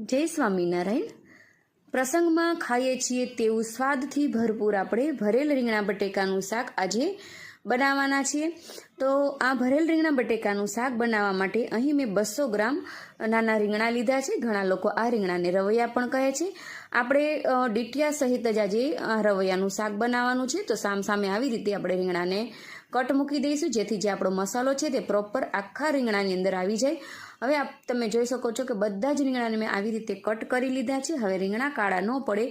જય સ્વામિનારાયણ. પ્રસંગમાં ખાઈએ છીએ તેવું સ્વાદથી ભરપૂર આપણે ભરેલ રીંગણા બટેકાનું શાક આજે બનાવવાના છીએ. તો આ ભરેલ રીંગણા બટેકાનું શાક બનાવવા માટે અહીં મેં બસો ગ્રામ નાના રીંગણા લીધા છે. ઘણા લોકો આ રીંગણાને રવૈયા પણ કહે છે. આપણે ડીટિયા સહિત જ આજે આ રવૈયાનું શાક બનાવવાનું છે. તો સામ સામે આવી રીતે આપણે રીંગણાને કટ મૂકી દઈશું, જેથી જે આપણો મસાલો છે તે પ્રોપર આખા રીંગણાની અંદર આવી જાય. હવે આપ, તમે જોઈ શકો છો કે બધા જ રીંગણાને મેં આવી રીતે કટ કરી લીધા છે. હવે રીંગણા કાળા ન પડે,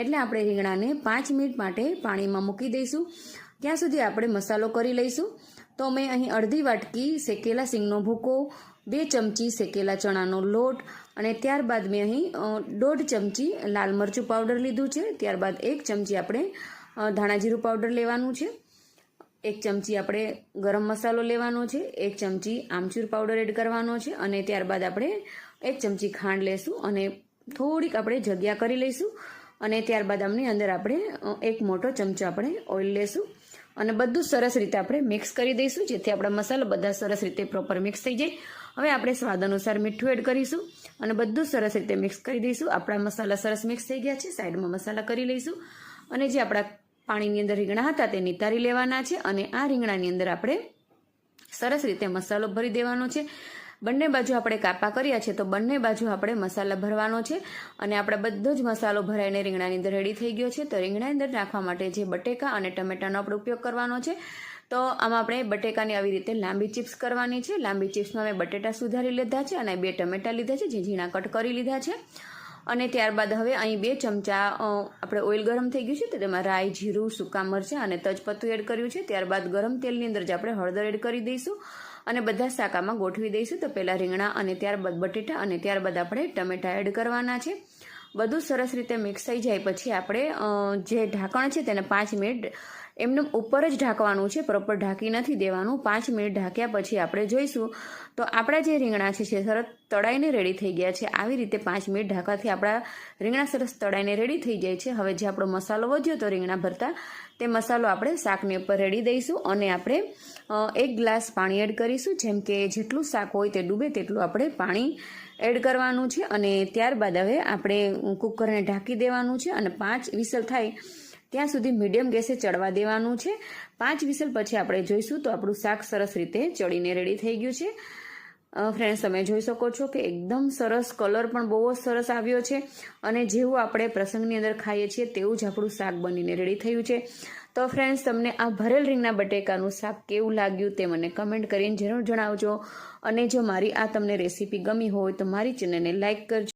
એટલે આપણે રીંગણાને પાંચ મિનિટ માટે પાણીમાં મૂકી દઈશું. ત્યાં સુધી આપણે મસાલો કરી લઈશું. તો મેં અહીં અડધી વાટકી શેકેલા સિંગનો ભૂકો, બે ચમચી શેકેલા ચણાનો લોટ અને ત્યારબાદ મેં અહીં દોઢ ચમચી લાલ મરચું પાવડર લીધું છે. ત્યારબાદ એક ચમચી આપણે ધાણાજીરું પાવડર લેવાનું છે. એક ચમચી આપણે ગરમ મસાલો લેવાનો છે. એક ચમચી આમચૂર પાવડર એડ કરવાનો છે અને ત્યારબાદ આપણે એક ચમચી ખાંડ લેશું અને થોડીક આપણે જગ્યા કરી લઈશું. અને ત્યારબાદ આમની અંદર આપણે એક મોટો ચમચો આપણે ઓઇલ લેશું. અને બધું સરસ રીતે આપણે મિક્સ કરી દઈશું, જેથી આપણા મસાલા બધા સરસ રીતે પ્રોપર મિક્સ થઈ જાય. હવે આપણે સ્વાદ અનુસાર મીઠું એડ કરીશું અને બધું સરસ રીતે મિક્સ કરી દઈશું. આપણા મસાલા સરસ મિક્સ થઈ ગયા છે, સાઈડમાં મસાલા કરી લઈશું. અને જે આપણા પાણીની અંદર રીંગણા હતા તે નિતારી લેવાના છે અને આ રીંગણાની અંદર આપણે સરસ રીતે મસાલો ભરી દેવાનો છે. બંને બાજુ આપણે કાપા કર્યા છે, તો બંને બાજુ આપણે મસાલા ભરવાનો છે અને આપણે બધો જ મસાલો ભરાઈને રીંગણાની અંદર રેડી થઈ ગયો છે. તો રીંગણાની અંદર નાખવા માટે જે બટેકા અને ટમેટાનો આપણે ઉપયોગ કરવાનો છે. તો આમાં આપણે બટેકાની આવી રીતે લાંબી ચિપ્સ કરવાની છે. લાંબી ચિપ્સમાં મેં બટેટા સુધારી લીધા છે અને બે ટમેટા લીધા છે, જે ઝીણા કટ કરી લીધા છે. અને ત્યારબાદ હવે અહીં બે ચમચા આપણે ઓઇલ ગરમ થઈ ગયું છે, તો તેમાં રાઈ, જીરું, સૂકા મરચાં અને તજપત્તું એડ કર્યું છે. ત્યારબાદ ગરમ તેલની અંદર જ આપણે હળદર એડ કરી દઈશું. અને બધા શાકામાં ગોઠવી દઈશું. તો પહેલાં રીંગણા અને ત્યારબાદ બટેટા અને ત્યારબાદ આપણે ટમેટા એડ કરવાના છે. બધું સરસ રીતે મિક્સ થઈ જાય પછી આપણે જે ઢાંકણ છે તેને પાંચ મિનિટ એમને ઉપર જ ઢાંકવાનું છે પ્રોપર ઢાંકી નથી દેવાનું. પાંચ મિનિટ ઢાંક્યા પછી આપણે જોઈશું. તો આપણા જે રીંગણા છે એ સરસ તળાઈને રેડી થઈ ગયા છે. આવી રીતે પાંચ મિનિટ ઢાંકવાથી આપણા રીંગણા સરસ તળાઈને રેડી થઈ જાય છે. હવે જે આપણો મસાલો વધ્યો તો રીંગણા ભરતા, તે મસાલો આપણે શાકની ઉપર રેડી દઈશું અને આપણે એક ગ્લાસ પાણી એડ કરીશું. જેમ કે જેટલું શાક હોય તે ડૂબે તેટલું આપણે પાણી એડ કરવાનું છે. અને ત્યારબાદ હવે આપણે કુકરને ઢાંકી દેવાનું છે અને પાંચ વિસલ થાય ત્યાં સુધી મીડિયમ ગેસે ચડવા દેવાનું છે. પાંચ વિસલ પછી આપણે જોઈશું તો આપણું શાક સરસ રીતે ચડીને રેડી થઈ ગયું છે. ફ્રેન્ડ્સ તમે જોઈ શકો છો કે એકદમ સરસ કલર પણ બહુ જ સરસ આવ્યો છે અને જેવું આપણે પ્રસંગની અંદર ખાઈએ છીએ તેવું જ આપણું શાક બનીને રેડી થયું છે. તો ફ્રેન્ડ્સ તમને આ ભરેલ રીંગના બટેકાનું શાક કેવું લાગ્યું તે મને કમેન્ટ કરીને જરૂર જણાવજો. અને જો મારી આ તમને રેસીપી ગમી હોય તો મારી ચેનલને લાઇક કરજો.